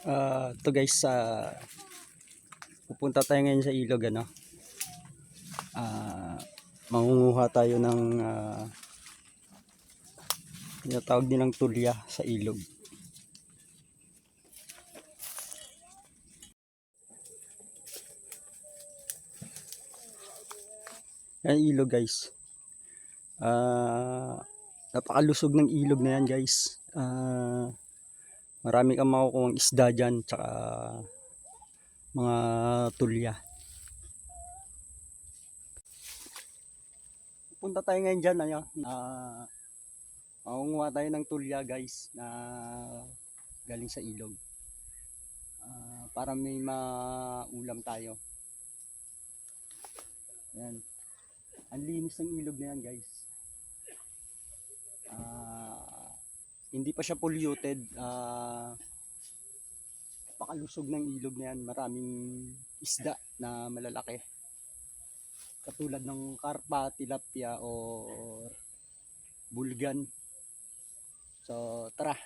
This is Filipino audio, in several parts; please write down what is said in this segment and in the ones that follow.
Ah, to guys, sa pupunta tayo ngayon sa ilog ano. Ah, mangunguha tayo ng ah, tinatawag nilang tulya sa ilog. Yan ilog guys. Ah, napakalusog ng ilog na yan guys. Ah, marami kang makukuha isda dyan tsaka mga tulya. Punta tayo ngayon dyan ano, na makunguha tayo ng tulya guys na galing sa ilog. Ah, para may maulam tayo. Yan ang linis ng ilog na yan guys. Ah, hindi pa siya polluted. ah pakalusog ng ilog na yan. Maraming isda na malalaki. Katulad ng karpa, tilapia o bulgan. So, tara.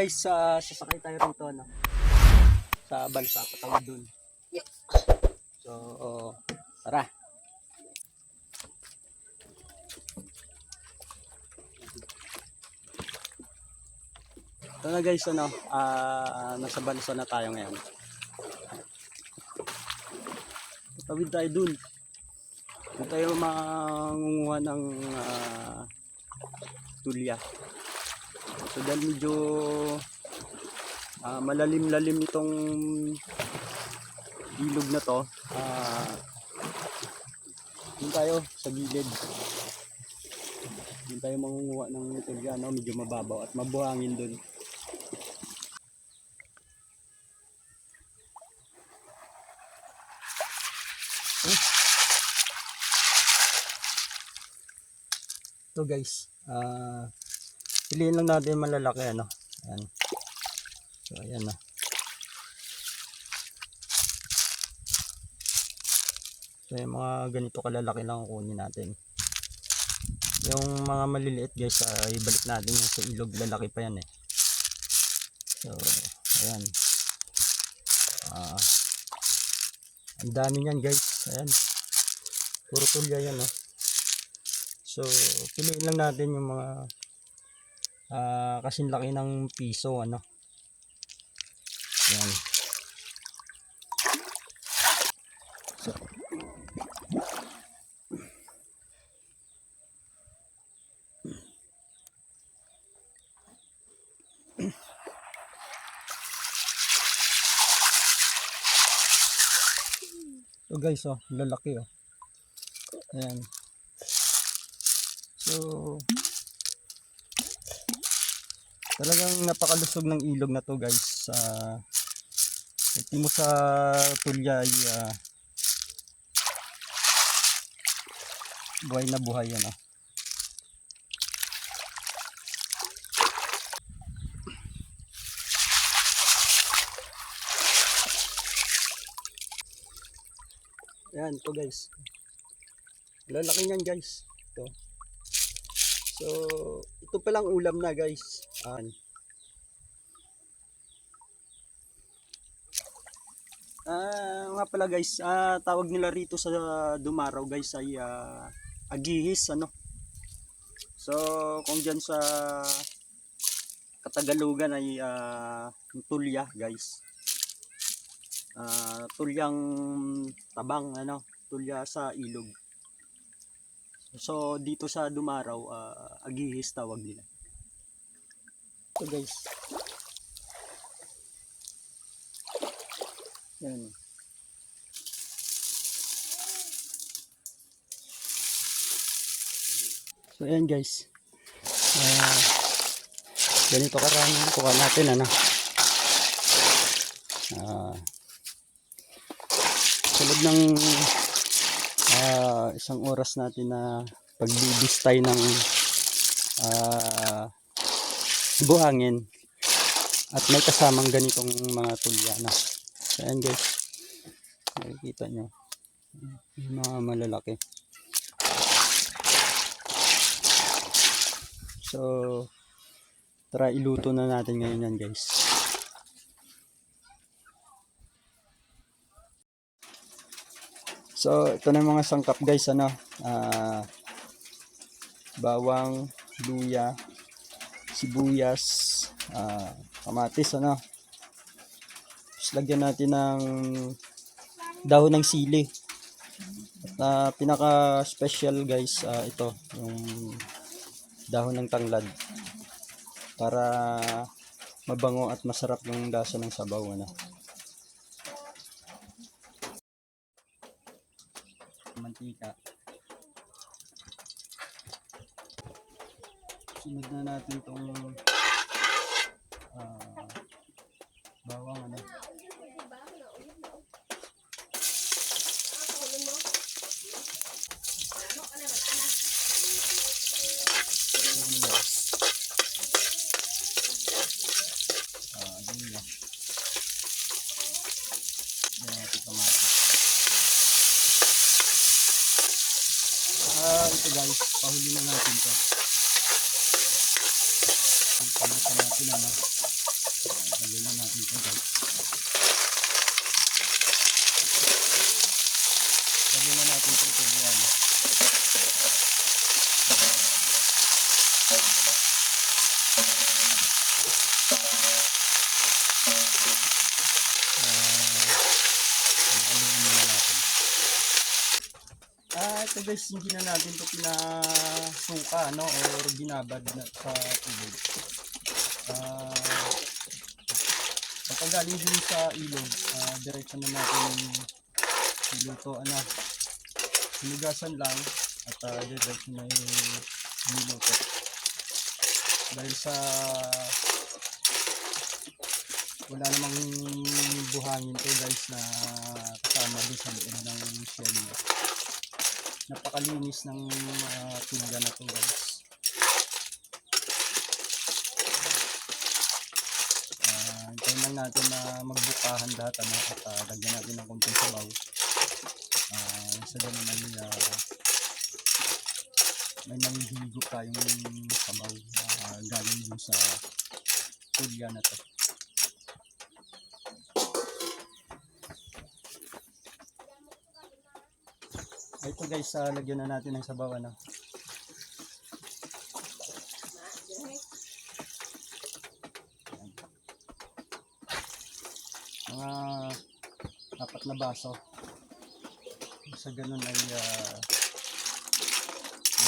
Guys, ah, sasakay tayo rito ano. Sa balsa, patawid dun. So, tara. Ito na guys, ano, ah, nasa balsa na tayo ngayon. Patawid tayo dun. Dun tayo mangunguha ng ah, tulya. So dahil medyo ah, malalim-lalim itong ilog na to, ah dun tayo sa gilid. Dun tayo mangunguha ng tulya, no? medyo mababaw at mabuhangin dun. Ito guys, ah piliin lang natin malalaki ano. Ayan. So ayan na. So yung mga ganito kalalaki lang ang kunin natin. Yung mga maliliit guys, ay ibalik natin yung sa ilog lalaki pa yan eh. So ayan. Ah ang dami niyan guys. Ayan. Puro tulya yan oh. So piliin lang natin yung mga ah kasing laki ng piso ano. Yan. So, so guys oh lalaki oh. Ayan. So Talagang napakalusog ng ilog na to guys. Sa uh, mo sa tulya ay ah, buhay na buhay yan ah. Yan to guys. Lalaki niyan guys. Ito. So, ito palang ulam na guys. An. Ah, nga pala guys, ah, tawag nila rito sa Dumaraw guys ay ah, agihis ano. So, kung diyan sa Katagalugan ay ah, tulya guys. Ah, tulyang tabang ano, tulya sa ilog. So dito sa Dumaraw, ah, agihis tawag nila. Ito guys. Yan. So ayan guys. Ah, ganito karami kuha natin ano. Ah, so loob ng ah, isang oras natin na pagbibistay ng ah, buhangin at may kasamang ganitong mga tulyana. So, ayan guys. Nakikita nyo. Yung mga malalaki. So, tara iluto na natin ngayon yan guys. So, ito na mga sangkap guys, ano, ah, bawang, luya, sibuyas, ah, kamatis, ano. Tapos lagyan natin ng dahon ng sili. At ah, pinaka-special guys, ah, ito, yung dahon ng tanglad. Para mabango at masarap yung lasa ng sabaw, ano. mantika. Sunod na natin itong ah, bawang ano. Sibuyas. Ah, luya. Yan natin kamatis. Ah, ito guys, pahuli na natin to. Ang natin ano. Pahuli na natin to guys. Lagyan na natin to ito yan. Ah. Ah, ito guys, hindi na natin ito pinasuka, no? Or binabad na sa tubig. Ah, kapag galing din sa ilog, ah, diretso na natin niluto, ano, hinugasan lang at ah, diretso na yung niluto. Dahil sa wala namang buhangin to guys na kasama din sa loob ng shell napakalinis ng uh, tulga na to guys. Uh, hintayin lang natin na magbukahan lahat ano, at uh, lagyan natin ng konting sabaw. Uh, sa ganun ay uh, may nanghihigop tayong sabaw uh, galing dun sa tulga na to. Ito guys, uh, lagyan na natin ng sabaw ano. Apat na baso. Sa ganun ay uh,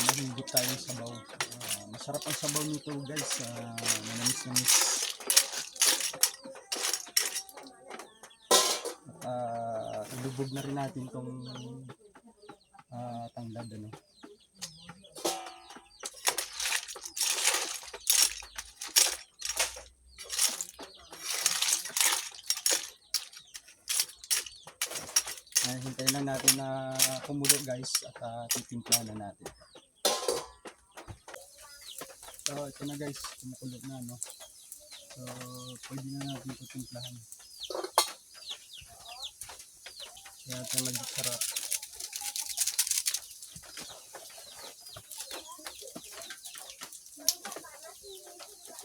mahigit tayong sabaw. Ah, masarap ang sabaw nito guys. Uh, manamis-namis. At uh, ilubog na rin natin tong ah tanglad ano. Ay, hintayin lang natin na kumulo guys at uh, titimpla na natin. So, ito na guys, kumukulo na no. So, pwede na natin ito timplahan. Kaya ito maging sarap.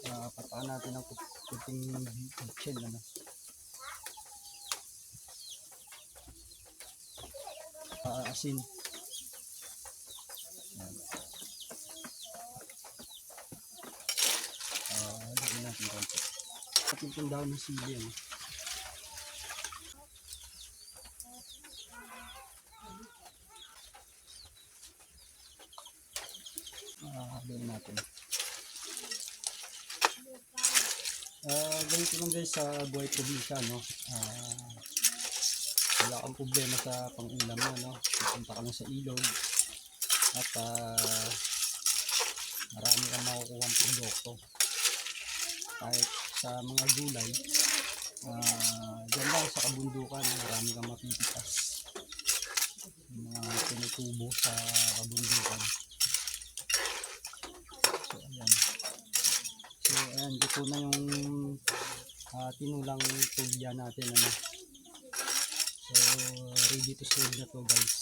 uh, pataan natin ang puting shell ano. Uh, asin. Yan. Uh, lagyan natin konti. Daon ng sili ano. Ah, uh, natin. Ah, ganito lang guys sa buhay probinsya, no? Ah, wala kang problema sa pang-ulam mo, no? Pupunta ka lang sa ilog at ah, marami kang makukuha ang produkto. Kahit sa mga gulay, ah, dyan lang sa kabundukan, marami kang mapipitas. tubo sa kabundukan. So ayan. So ayan, ito na yung ah, tinulang tulya natin ano. So ready to serve na to guys.